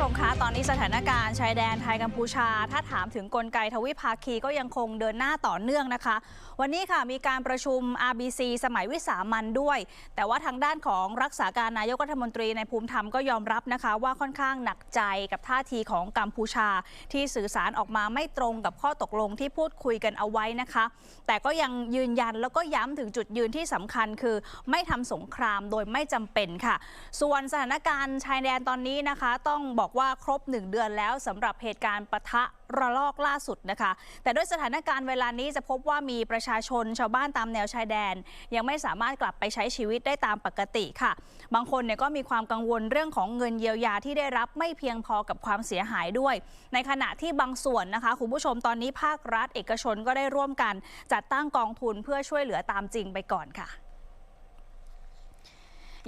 ชมคะ ตอนนี้สถานการณ์ชายแดนไทยกัมพูชา ถ้าถามถึงกลไกทวิภาคีก็ยังคงเดินหน้าต่อเนื่องนะคะ วันนี้ค่ะมีการประชุม RBC สมัยวิสามันด้วย แต่ว่าทางด้านของรักษาการนายกรัฐมนตรีในภูมิธรรมก็ยอมรับนะคะ ว่าค่อนข้างหนักใจกับท่าทีของกัมพูชา ที่สื่อสารออกมาไม่ตรงกับข้อตกลงที่พูดคุยกันเอาไว้นะคะ แต่ก็ยังยืนยันแล้วก็ย้ำถึงจุดยืนที่สำคัญคือ ไม่ทำสงครามโดยไม่จำเป็นค่ะ ส่วนสถานการณ์ชายแดนตอนนี้นะคะ ต้องบอกว่าครบ 1 เดือนแล้วสำหรับเหตุการณ์ปะทะระลอกล่าสุดนะคะ แต่ด้วยสถานการณ์เวลานี้จะพบว่ามีประชาชนชาวบ้านตามแนวชายแดน ยังไม่สามารถกลับไปใช้ชีวิตได้ตามปกติค่ะ บางคนเนี่ยก็มีความกังวลเรื่องของเงินเยียวยาที่ได้รับไม่เพียงพอกับความเสียหายด้วย ในขณะที่บางส่วนนะคะคุณผู้ชมตอนนี้ภาครัฐเอกชนก็ได้ร่วมกัน จัดตั้งกองทุนเพื่อช่วยเหลือตามจริงไปก่อนค่ะ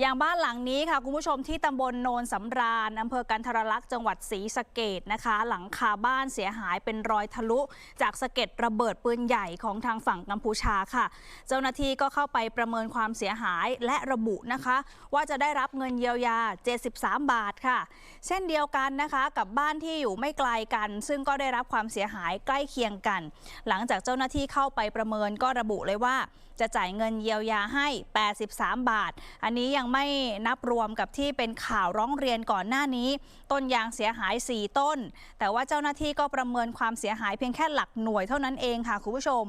อย่างบ้านหลังนี้ค่ะคุณผู้ชมที่ตำบลโนนสำราญอำเภอกันทรลักษณ์จังหวัดศรีสะเกดนะคะ หลังคาบ้านเสียหายเป็นรอยทะลุ จากสะเก็ดระเบิดปืนใหญ่ของทางฝั่งกัมพูชาค่ะ เจ้าหน้าที่ก็เข้าไปประเมินความเสียหายและระบุนะคะ ว่าจะได้รับเงินเยียวยา 73 บาทค่ะ เช่นเดียวกันนะคะกับบ้านที่อยู่ไม่ไกลกัน ซึ่งก็ได้รับความเสียหายใกล้เคียงกัน หลังจากเจ้าหน้าที่เข้าไปประเมินก็ระบุเลยว่า จะจ่ายเงินเยียวยาให้ 83 บาท อันนี้ยังไม่นับรวมกับที่เป็นข่าวร้องเรียนก่อนหน้านี้ ต้นยางเสียหาย 4 ต้น แต่ว่าเจ้าหน้าที่ก็ประเมินความเสียหายเพียงแค่หลักหน่วยเท่านั้นเองค่ะคุณผู้ชม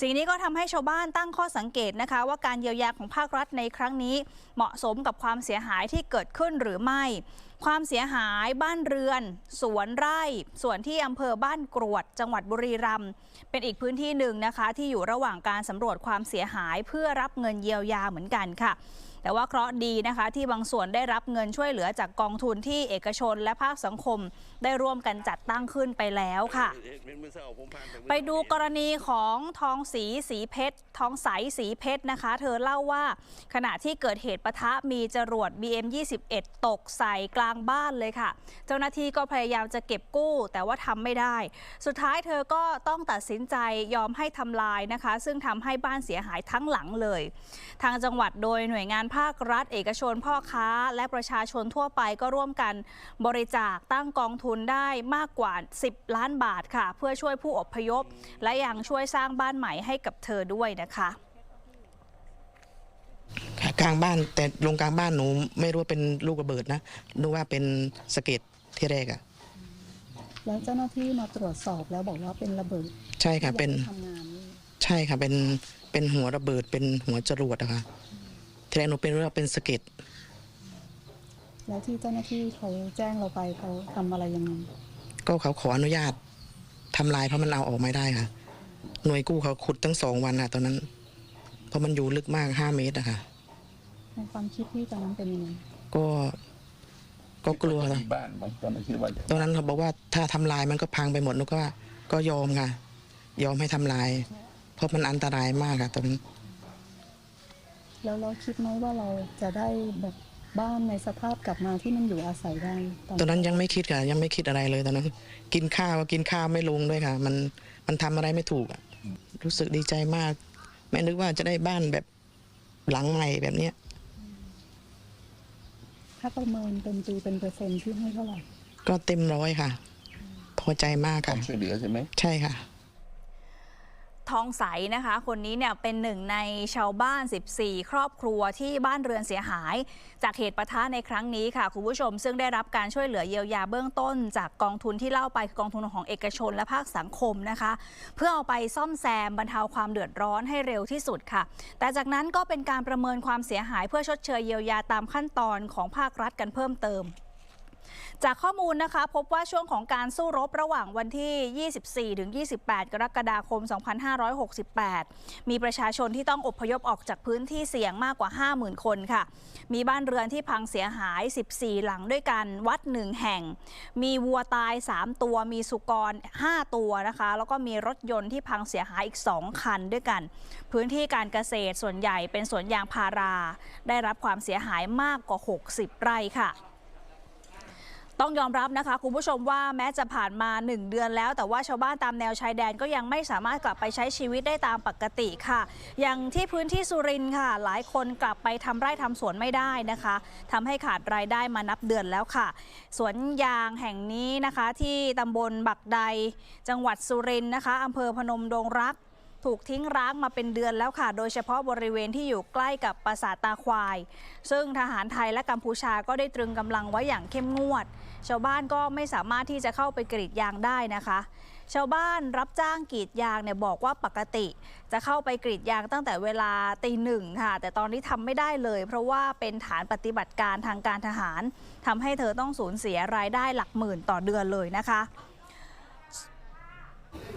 สิ่งนี้ก็ทำให้ชาวบ้านตั้งข้อสังเกตนะคะ ว่าการเยียวยาของภาครัฐในครั้งนี้ เหมาะสมกับความเสียหายที่เกิดขึ้นหรือไม่ ความเสียหายบ้านเรือน สวนไร่ ส่วนที่อำเภอบ้านกรวด จังหวัดบุรีรัมย์เป็นอีกพื้นที่หนึ่งนะคะ ที่อยู่ระหว่างการสำรวจความเสียหายเพื่อรับเงินเยียวยาเหมือนกันค่ะ แต่ว่าเคราะห์ดีนะคะที่บางส่วนได้รับเงินช่วยเหลือจากกองทุนที่เอกชนและภาคสังคม ได้ร่วมกันจัดตั้งขึ้นไปแล้วค่ะ ไปดูกรณีของทองสีสีเพชรทองใสสีเพชรนะคะ เธอเล่าว่า ขณะที่เกิดเหตุปะทะมีจรวด BM21 ตกใส่กลางบ้านเลยค่ะ เจ้าหน้าที่ก็พยายามจะเก็บกู้ แต่ว่าทำไม่ได้ สุดท้ายเธอก็ต้องตัดสินใจยอมให้ทำลายนะคะ ซึ่งทำให้บ้านเสียหายทั้งหลังเลย ทางจังหวัดโดยหน่วยงานภาครัฐ เอกชนพ่อค้า และประชาชนทั่วไปก็ร่วมกันบริจาคตั้งกองทุนได้มากกว่า 10 ล้านบาทค่ะ เพื่อช่วยผู้อพยพ และยังช่วยสร้างบ้านใหม่ให้กับเธอด้วยนะคะค่ะกลางบ้านแต่ลงกลางบ้านหนูไม่รู้ว่าเป็นลูกระเบิดนะนึกว่าเป็นสะเก็ดที่แรกอะแล้วเจ้าหน้าที่มาตรวจสอบแล้วบอกว่าเป็นระเบิด ใช่ค่ะเป็นที่ทำงานนี่ใช่ค่ะเป็นเป็นหัวระเบิดเป็นหัวจรวดอะค่ะ ที่แรกหนูเป็นว่าเป็นสะเก็ดแล้วที่เจ้าหน้าที่เขาแจ้งเราไปเขาทำอะไรยังไงก็เขาขออนุญาตทำลายเพราะมันเอาออกไม่ได้ค่ะ หน่วยกู้เขาขุดตั้งสองวันอะตอนนั้น เพราะมันอยู่ลึกมากห้าเมตรอะค่ะ ในความคิดที่ตอนนั้นเป็นยังไงก็ก็กลัวนะที่บ้านบางตอนนั้นคิดว่าตอนนั้นเขาบอกว่าถ้าทำลายมันก็พังไปหมดหนูก็ว่าก็ยอมค่ะ ยอมให้ทำลาย เพราะมันอันตรายมากค่ะตอนนั้น แล้วเราคิดไหมว่าเราจะได้แบบบ้านในสภาพกลับมาที่มันอยู่อาศัยได้ตอนนั้นยังไม่คิดค่ะยังไม่คิดอะไรเลยตอนนั้น กินข้าวก็กินข้าวไม่ลงด้วยค่ะ มันมันทำอะไรไม่ถูกอะรู้สึกดีใจมากไม่นึกว่าจะได้บ้านแบบหลังใหม่แบบเนี้ยถ้าประเมินเป็นปีเป็นเปอร์เซ็นต์ที่ให้เท่าไหร่ก็เต็มร้อยค่ะ พอใจมากควาค่ะ มช่วยเหลือใช่ไหม ใช่ค่ะ ทองใสนะคะ คนนี้เนี่ยเป็นหนึ่งในชาวบ้าน 14 ครอบครัวที่บ้านเรือนเสียหาย จากเหตุปะทะในครั้งนี้ค่ะ คุณผู้ชม ซึ่งได้รับการช่วยเหลือเยียวยาเบื้องต้น จากกองทุนที่เล่าไปคือกองทุนของเอกชนและภาคสังคมนะคะ เพื่อเอาไปซ่อมแซมบรรเทาความเดือดร้อนให้เร็วที่สุดค่ะ แต่จากนั้นก็เป็นการประเมินความเสียหายเพื่อชดเชยเยียวยาตามขั้นตอนของภาครัฐกันเพิ่มเติม จากข้อมูลนะคะพบว่าช่วงของการสู้รบระหว่างวันที่ 24 ถึง 28 กรกฎาคม 2568 มีประชาชนที่ต้องอพยพออกจากพื้นที่เสี่ยงมากกว่า 50,000 คนค่ะ มีบ้านเรือนที่พังเสียหาย 14 หลังด้วยกัน วัดหนึ่งแห่ง มีวัวตาย 3 ตัว มีสุกร 5 ตัวนะคะ แล้วก็มีรถยนต์ที่พังเสียหายอีก 2 คันด้วยกัน พื้นที่การเกษตรส่วนใหญ่เป็นสวนยางพารา ได้รับความเสียหายมากกว่า 60 ไร่ค่ะ ต้องยอมรับนะคะคุณผู้ชมว่าแม้จะผ่านมา 1 เดือนแล้ว แต่ว่าชาวบ้านตามแนวชายแดนก็ยังไม่สามารถกลับไปใช้ชีวิตได้ตามปกติค่ะ อย่างที่พื้นที่สุรินทร์ค่ะ หลายคนกลับไปทำไร่ทำสวนไม่ได้นะคะทำให้ขาดรายได้มานับเดือนแล้วค่ะ สวนยางแห่งนี้นะคะที่ตำบลบักใด จังหวัดสุรินทร์นะคะอำเภอพนมดงรัก ถูกทิ้งร้างมาเป็นเดือนแล้วค่ะ โดยเฉพาะบริเวณที่อยู่ใกล้กับปราสาทตาควาย ซึ่งทหารไทยและกัมพูชาก็ได้ตรึงกำลังไว้อย่างเข้มงวด ชาวบ้านก็ไม่สามารถที่จะเข้าไปกรีดยางได้นะคะชาวบ้านรับจ้างกรีดยางเนี่ยบอกว่าปกติ จะเข้าไปกรีดยางตั้งแต่เวลาตีหนึ่งค่ะ แต่ตอนนี้ทำไม่ได้เลย เพราะว่าเป็นฐานปฏิบัติการทางการทหารทำให้เธอต้องสูญเสียรายได้หลักหมื่นต่อเดือนเลยนะคะ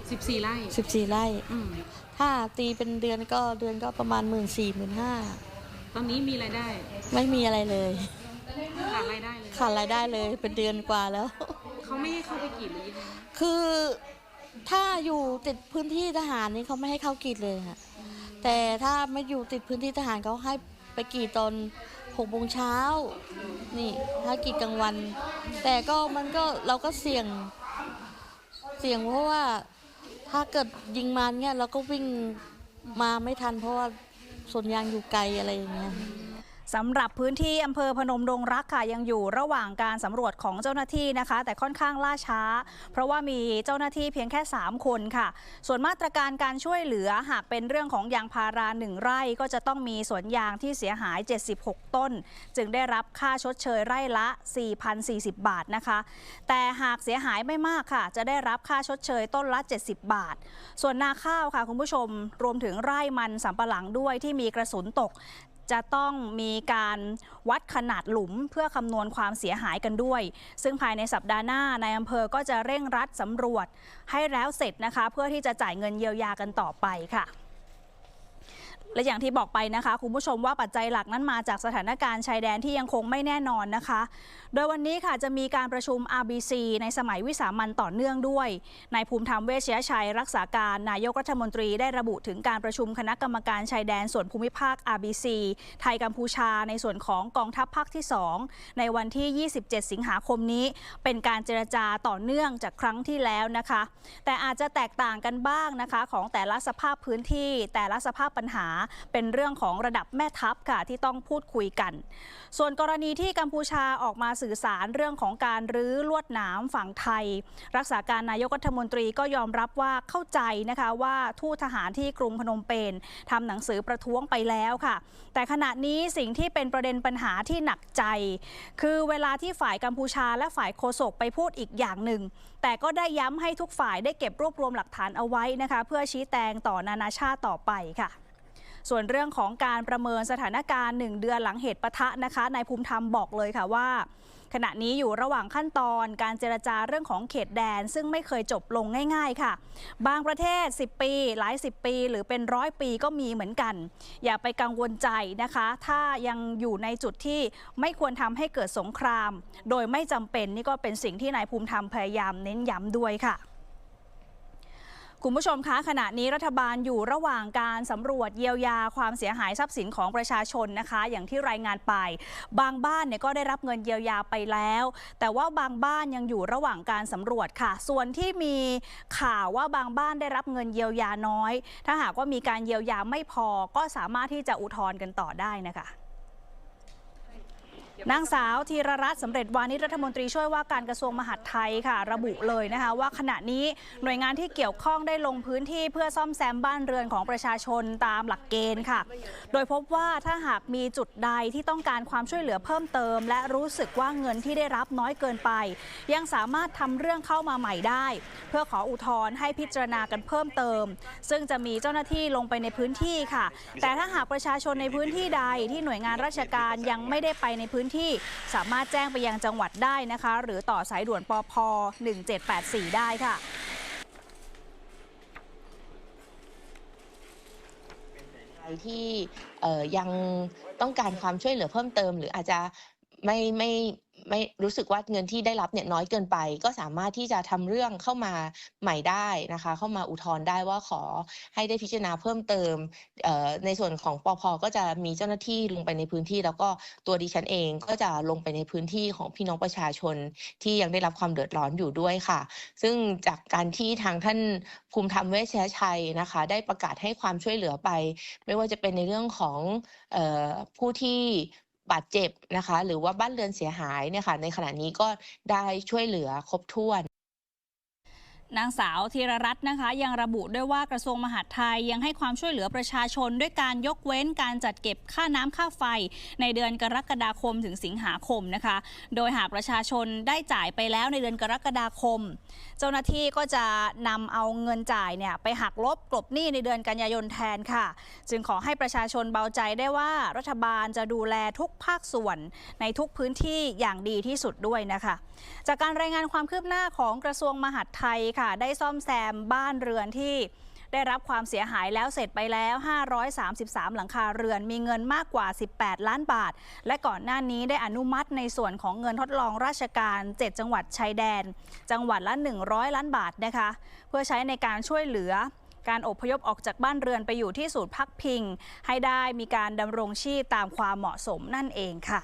14 ไร่14 ไร่ อืมถ้าตีเป็นเดือนก็เดือนก็ประมาณ 1 4ื่นสี่หมื่นห้าตอนนี้มีรายได้ไม่มีอะไรเลย ขาดรายได้เลยขาดรายได้เลยเป็นเดือนกว่าแล้ว เขาไม่ให้เข้าไปกรีดหรือยังไงคือถ้าอยู่ติดพื้นที่ทหารนี่เขาไม่ให้เข้ากรีดเลยค่ะแต่ถ้าไม่อยู่ติดพื้นที่ทหารเขาให้ไปกรีดตอนหกโมงเช้า นี่ถ้ากรีดกลางวัน แต่ก็มันก็เราก็เสี่ยง เสี่ยงเพราะว่า ถ้าเกิดยิงมาเนี่ยเราก็วิ่งมาไม่ทันเพราะว่าสวนยางอยู่ไกลอะไรอย่างเงี้ย สำหรับพื้นที่อำเภอพนมดงรักค่ะยังอยู่ระหว่างการสำรวจของเจ้าหน้าที่นะคะ แต่ค่อนข้างล่าช้า เพราะว่ามีเจ้าหน้าที่เพียงแค่ 3 คนค่ะ ส่วนมาตรการการช่วยเหลือหากเป็นเรื่องของยางพาราหนึ่งไร่ก็จะต้องมีสวนยางที่เสียหาย 76 ต้น จึงได้รับค่าชดเชยไร่ละ 4,040 บาทนะคะ แต่หากเสียหายไม่มากค่ะ จะได้รับค่าชดเชยต้นละ 70 บาท ส่วนนาข้าวค่ะคุณผู้ชมรวมถึงไร่มันสำปะหลังด้วยที่มีกระสุนตก จะต้องมีการวัดขนาดหลุมเพื่อคำนวณความเสียหายกันด้วย ซึ่งภายในสัปดาห์หน้าในอำเภอก็จะเร่งรัดสำรวจให้แล้วเสร็จนะคะ เพื่อที่จะจ่ายเงินเยียวยากันต่อไปค่ะ และอย่างที่บอกไปนะคะ คุณผู้ชมว่าปัจจัยหลักนั้นมาจากสถานการณ์ชายแดนที่ยังคงไม่แน่นอนนะคะ โดยวันนี้ค่ะจะมีการประชุม RBC ในสมัยวิสามันต่อเนื่องด้วยนายภูมิธรรมเวชยชัย รักษาการนายกรัฐมนตรีได้ระบุถึงการประชุมคณะกรรมการชายแดนส่วนภูมิภาค RBC ไทยกัมพูชาในส่วนของกองทัพภาคที่ 2 ในวันที่ 27 สิงหาคมนี้ เป็นการเจรจาต่อเนื่องจากครั้งที่แล้วนะคะ แต่อาจจะแตกต่างกันบ้างนะคะของแต่ละสภาพพื้นที่แต่ละสภาพปัญหาเป็นเรื่องของระดับแม่ทัพค่ะที่ต้องพูดคุยกัน ส่วนกรณีที่กัมพูชาออกมาสื่อสารเรื่องของการรื้อลวดหนามฝั่งไทย รักษาการนายกรัฐมนตรีก็ยอมรับว่าเข้าใจนะคะว่าทูตทหารที่กรุงพนมเปญทำหนังสือประท้วงไปแล้วค่ะ แต่ขณะนี้สิ่งที่เป็นประเด็นปัญหาที่หนักใจ คือเวลาที่ฝ่ายกัมพูชาและฝ่ายโฆษกไปพูดอีกอย่างหนึ่ง แต่ก็ได้ย้ำให้ทุกฝ่ายได้เก็บรวบรวมหลักฐานเอาไว้นะคะ เพื่อชี้แจงต่อนานาชาติต่อไปค่ะ ส่วนเรื่องของการประเมินสถานการณ์ 1 เดือนหลังเหตุปะทะนะคะนายภูมิธรรมบอกเลยค่ะว่า ขณะนี้อยู่ระหว่างขั้นตอนการเจรจาเรื่องของเขตแดน ซึ่งไม่เคยจบลงง่าย ๆ ค่ะ บางประเทศ 10 ปี หลาย 10 ปี หรือเป็นร้อยปีก็มีเหมือนกัน อย่าไปกังวลใจนะคะ ถ้ายังอยู่ในจุดที่ไม่ควรทำให้เกิดสงคราม โดยไม่จำเป็นนี่ก็เป็นสิ่งที่นายภูมิธรรมพยายามเน้นย้ำด้วยค่ะ คุณผู้ชมคะขณะนี้รัฐบาลอยู่ระหว่างการสำรวจเยียวยาความเสียหายทรัพย์สินของประชาชนนะคะ อย่างที่รายงานไป บางบ้านเนี่ยก็ได้รับเงินเยียวยาไปแล้ว แต่ว่าบางบ้านยังอยู่ระหว่างการสำรวจค่ะ ส่วนที่มีข่าวว่าบางบ้านได้รับเงินเยียวยาน้อย ถ้าหากว่ามีการเยียวยาไม่พอก็สามารถที่จะอุทธรณ์กันต่อได้นะคะ นางสาวธีรรัตน์สำเร็จวานิชรัฐมนตรีช่วยว่าการกระทรวงมหาดไทยค่ะ ระบุเลยนะคะว่าขณะนี้หน่วยงานที่เกี่ยวข้องได้ลงพื้นที่เพื่อซ่อมแซมบ้านเรือนของประชาชนตามหลักเกณฑ์ค่ะ โดยพบว่าถ้าหากมีจุดใดที่ต้องการความช่วยเหลือเพิ่มเติม และรู้สึกว่าเงินที่ได้รับน้อยเกินไป ยังสามารถทำเรื่องเข้ามาใหม่ได้ เพื่อขออุทธรณ์ให้พิจารณากันเพิ่มเติม ซึ่งจะมีเจ้าหน้าที่ลงไปในพื้นที่ค่ะ แต่ถ้าหากประชาชนในพื้นที่ใดที่หน่วยงานราชการยังไม่ได้ไปในพื้นที่สามารถแจ้งไปยังจังหวัดได้นะคะ หรือต่อสายด่วนปพ1784 ได้ค่ะใครที่ยังต้องการความช่วยเหลือเพิ่มเติม หรืออาจจะไม่ไม่ ไม่รู้สึกว่าเงินที่ได้รับเนี่ยน้อยเกินไป ก็สามารถที่จะทำเรื่องเข้ามาใหม่ได้นะคะ เข้ามาอุทธรณ์ได้ว่าขอให้ได้พิจารณาเพิ่มเติมในส่วนของปพก็จะมีเจ้าหน้าที่ลงไปในพื้นที่ แล้วก็ตัวดิฉันเองก็จะลงไปในพื้นที่ของพี่น้องประชาชนที่ยังได้รับความเดือดร้อนอยู่ด้วยค่ะ ซึ่งจากการที่ทางท่านภูมิธรรมเวชชัยนะคะ ได้ประกาศให้ความช่วยเหลือไป ไม่ว่าจะเป็นในเรื่องของออผู้ที่ บาดเจ็บนะคะ หรือว่าบ้านเรือนเสียหายเนี่ยค่ะในขณะนี้ก็ได้ช่วยเหลือครบถ้วน นางสาวธีรรัตน์นะคะ ยังระบุด้วยว่ากระทรวงมหาดไทยยังให้ความช่วยเหลือประชาชน ด้วยการยกเว้นการจัดเก็บค่าน้ำค่าไฟ ในเดือนกรกฎาคมถึงสิงหาคมนะคะ โดยหากประชาชนได้จ่ายไปแล้วในเดือนกรกฎาคม เจ้าหน้าที่ก็จะนำเอาเงินจ่ายเนี่ยไปหักลบกลบหนี้ในเดือนกันยายนแทนค่ะ จึงขอให้ประชาชนเบาใจได้ว่ารัฐบาลจะดูแลทุกภาคส่วนในทุกพื้นที่อย่างดีที่สุดด้วยนะคะ จากการรายงานความคืบหน้าของกระทรวงมหาดไทยค่ะ ได้ซ่อมแซมบ้านเรือนที่ได้รับความเสียหายแล้วเสร็จไปแล้ว 533 หลังคาเรือน มีเงินมากกว่า 18 ล้านบาท และก่อนหน้านี้ได้อนุมัติในส่วนของเงินทดลองราชการ 7 จังหวัดชายแดน จังหวัดละ 100 ล้านบาทนะคะ เพื่อใช้ในการช่วยเหลือการอพยพออกจากบ้านเรือนไปอยู่ที่ศูนย์พักพิง ให้ได้มีการดำรงชีพตามความเหมาะสมนั่นเองค่ะ